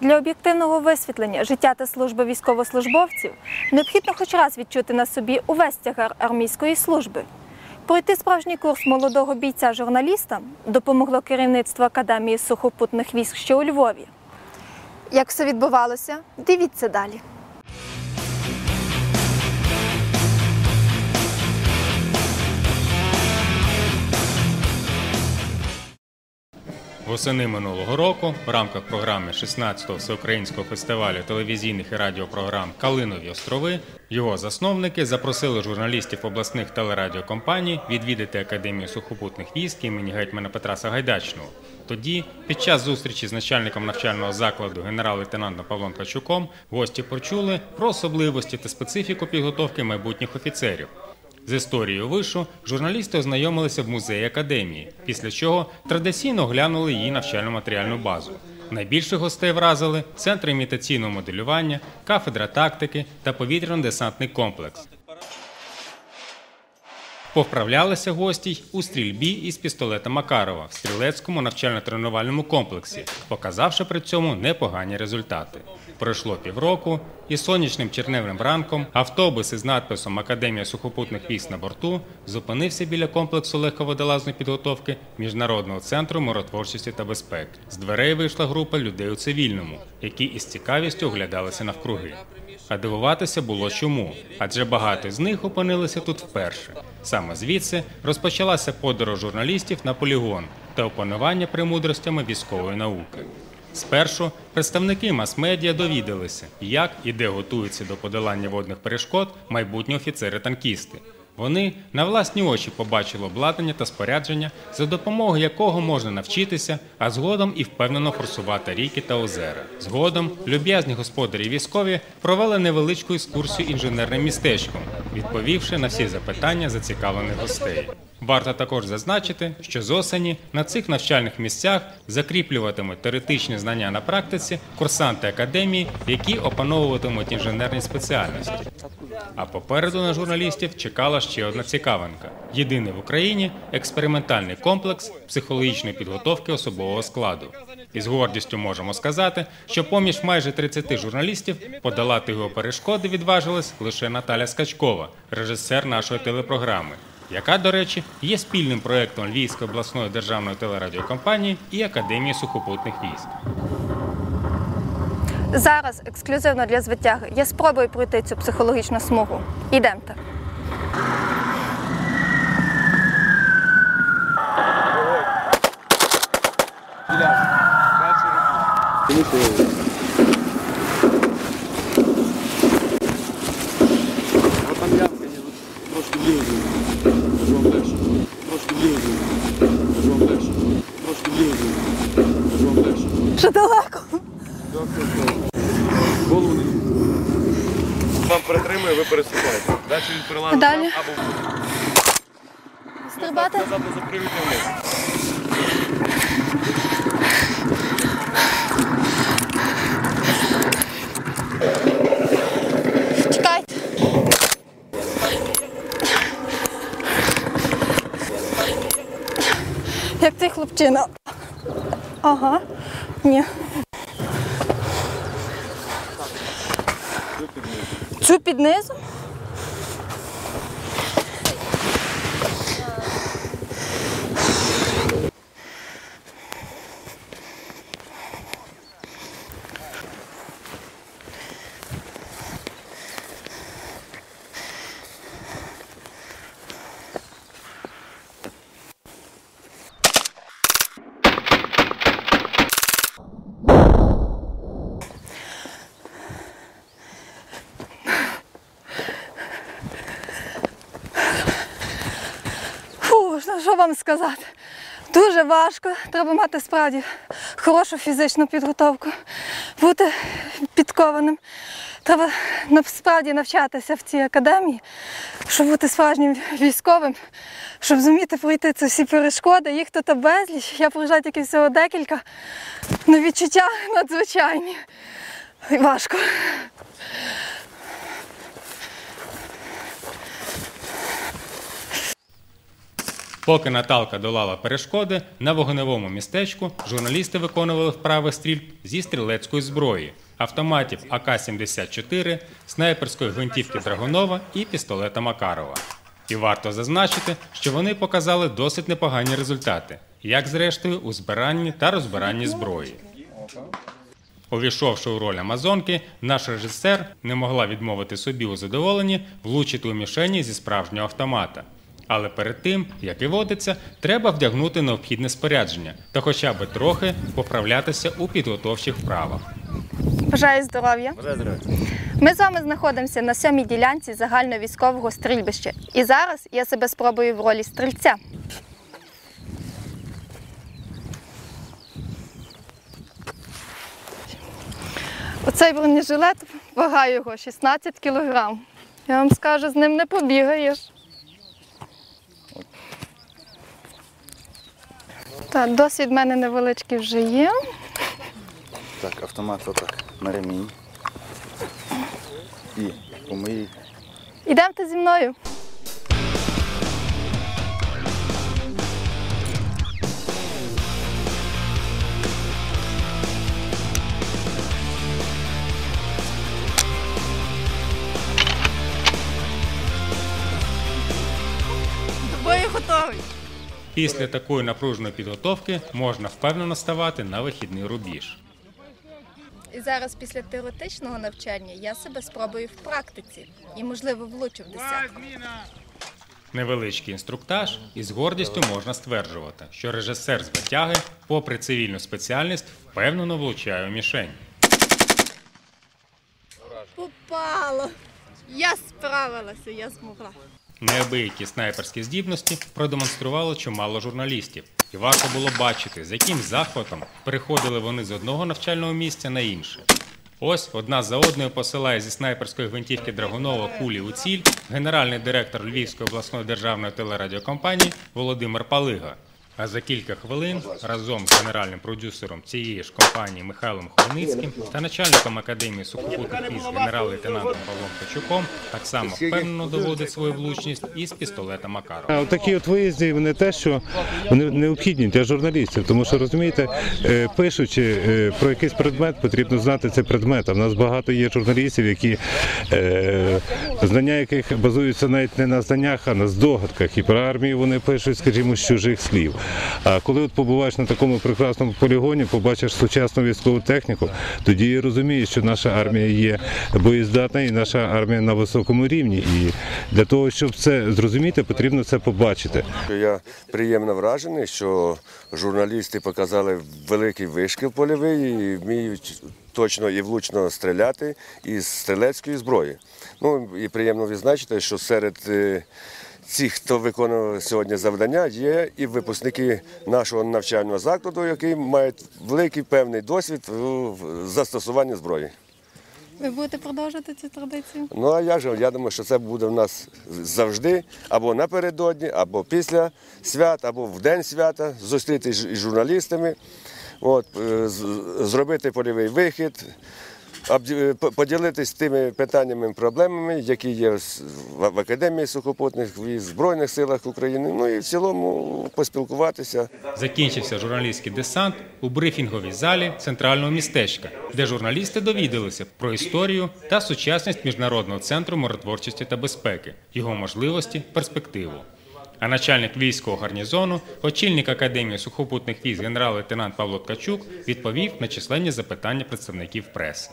Для об'єктивного висвітлення життя та служби військовослужбовців необхідно хоч раз відчути на собі увесь тягар армійської служби. Пройти справжній курс молодого бійця-журналіста допомогло керівництво Академії сухопутних військ, що у Львові. Як все відбувалося, дивіться далі. Восени минулого року в рамках програми 16-го всеукраїнського фестивалю телевізійних і радіопрограм Калинові острови його засновники запросили журналістів обласних телерадіокомпаній відвідати Академію сухопутних військ імені гетьмана Петра Сагайдачного. Тоді, під час зустрічі з начальником навчального закладу генерал-лейтенантом Павлом Качуком, гості почули про особливості та специфіку підготовки майбутніх офіцерів. З історією вишу журналісти ознайомилися в музеї академії, після чого традиційно глянули її навчально-матеріальну базу. Найбільше гостей вразили центр імітаційного моделювання, кафедра тактики та повітряно-десантний комплекс. Повправлялися гості й у стрільбі із пістолета Макарова в стрілецькому навчально-тренувальному комплексі, показавши при цьому непогані результати. Пройшло півроку, і сонячним черневим ранком автобус із надписом Академія сухопутних військ на борту зупинився біля комплексу легководолазної підготовки Міжнародного центру миротворчості та безпеки. З дверей вийшла група людей у цивільному, які із цікавістю оглядалися навкруги. А дивуватися було чому, адже багато з них опинилися тут вперше. Саме звідси розпочалася подорож журналістів на полігон та опанування премудростями військової науки. Спершу представники мас-медіа довідалися, як і де готуються до подолання водних перешкод майбутні офіцери-танкісти. Вони на власні очі побачили обладнання та спорядження, за допомогою якого можна навчитися, а згодом і впевнено форсувати ріки та озера. Згодом люб'язні господарі військові провели невеличку екскурсію інженерним містечком, відповівши на всі запитання зацікавлених гостей. Варто також зазначити, що з осені на цих навчальних місцях закріплюватимуть теоретичні знання на практиці курсанти академії, які опановуватимуть інженерні спеціальності. А попереду на журналістів чекала ще одна цікавинка: єдиний в Україні експериментальний комплекс психологічної підготовки особового складу. І з гордістю можемо сказати, що поміж майже 30 журналістів подолати його перешкоди відважилась лише Наталя Скачкова, режисер нашої телепрограми яка, до речі, є спільним проєктом Львівської обласної державної телерадіокомпанії і Академії сухопутних військ. Зараз ексклюзивно для звитяги я спробую пройти цю психологічну смугу. Ідемте. А трошки. Кажу вам дальше. Трошки зійду. Кажу вам дальше. Трошки зійду. Кажу вам. Що далеко? Голову не Сам перетримує, ви переступаєте. Далі він Далі? або Стрибати? назад не запрямуйте вниз. Чекайте. Як цей хлопчина. Ага. Ні. Цю під низом? Що- вам сказати? Дуже важко. Треба мати справді хорошу фізичну підготовку, бути підкованим. Треба насправді навчатися в цій академії, щоб бути справжнім військовим, щоб зуміти пройти ці всі перешкоди. Їх тут безліч. Я пройшла тільки всього декілька. Ну, відчуття надзвичайні. Важко. Поки Наталка долала перешкоди, на вогневому містечку журналісти виконували вправи стрільб зі стрілецької зброї, автоматів АК-74, снайперської гвинтівки Драгунова і пістолета Макарова. І варто зазначити, що вони показали досить непогані результати, як зрештою у збиранні та розбиранні зброї. Увійшовши у роль Амазонки, наш режисер не могла відмовити собі у задоволенні влучити у мішені зі справжнього автомата. Але перед тим, як і водиться, треба вдягнути необхідне спорядження та хоча б трохи поправлятися у підготовчих вправах. Бажаю здоров'я. Ми з вами знаходимося на сьомій ділянці загальновійськового стрільбища. І зараз я себе спробую в ролі стрільця. Оцей бронежилет, вага його 16 кілограм. Я вам скажу, з ним не побігаєш. Так, досвід в мене невеличкий вже є. Так, автомат отак на ремінь. І помий. Ідемте зі мною. Бою готовий. Після такої напруженої підготовки можна впевнено ставати на вихідний рубіж. І зараз після теоретичного навчання я себе спробую в практиці і, можливо, влучу в десятку. Невеличкий інструктаж, і з гордістю можна стверджувати, що режисер з витяги, попри цивільну спеціальність, впевнено влучає у мішень. Попало! Я справилася, я змогла. Неабиякі снайперські здібності продемонструвало чимало журналістів, і варто було бачити, з яким захватом переходили вони з одного навчального місця на інше. Ось одна за одною посилає зі снайперської гвинтівки Драгунова кулі у ціль генеральний директор Львівської обласної державної телерадіокомпанії Володимир Палига. А за кілька хвилин разом з генеральним продюсером цієї ж компанії Михайлом Хмельницьким та начальником академії сухопутних військ генерал-лейтенантом Павлом Кочуком так само впевнено доводить свою влучність із пістолета Макарова. Такі от виїзди вони те, що вони необхідні для журналістів, тому що розумієте, е, пишучи е, про якийсь предмет, потрібно знати цей предмет. А в нас багато є журналістів, які е, знання яких базуються навіть не на знаннях, а на здогадках. І про армію вони пишуть, скажімо, з чужих слів. А коли от побуваєш на такому прекрасному полігоні, побачиш сучасну військову техніку, тоді і розумієш, що наша армія є боєздатна і наша армія на високому рівні. І для того, щоб це зрозуміти, потрібно це побачити. Я приємно вражений, що журналісти показали великий вишкіл польовий і вміють точно і влучно стріляти із стрілецької зброї. Ну і приємно відзначити, що серед цих, хто виконував сьогодні завдання, є і випускники нашого навчального закладу, які мають великий певний досвід у застосуванні зброї. Ви будете продовжувати цю традицію? Ну а як же? Я думаю, що це буде в нас завжди або напередодні, або після свят, або в день свята зустрітися із журналістами, от, е, зробити польовий вихід, е, поділитись тими питаннями, проблемами, які є в в Академії сухопутних військ, Збройних силах України. Ну і в цілому поспілкуватися. Закінчився журналістський десант у брифінговій залі центрального містечка, де журналісти довідалися про історію та сучасність міжнародного центру миротворчості та безпеки, його можливості, перспективу. А начальник військового гарнізону, очільник академії сухопутних військ генерал-лейтенант Павло Ткачук відповів на численні запитання представників преси.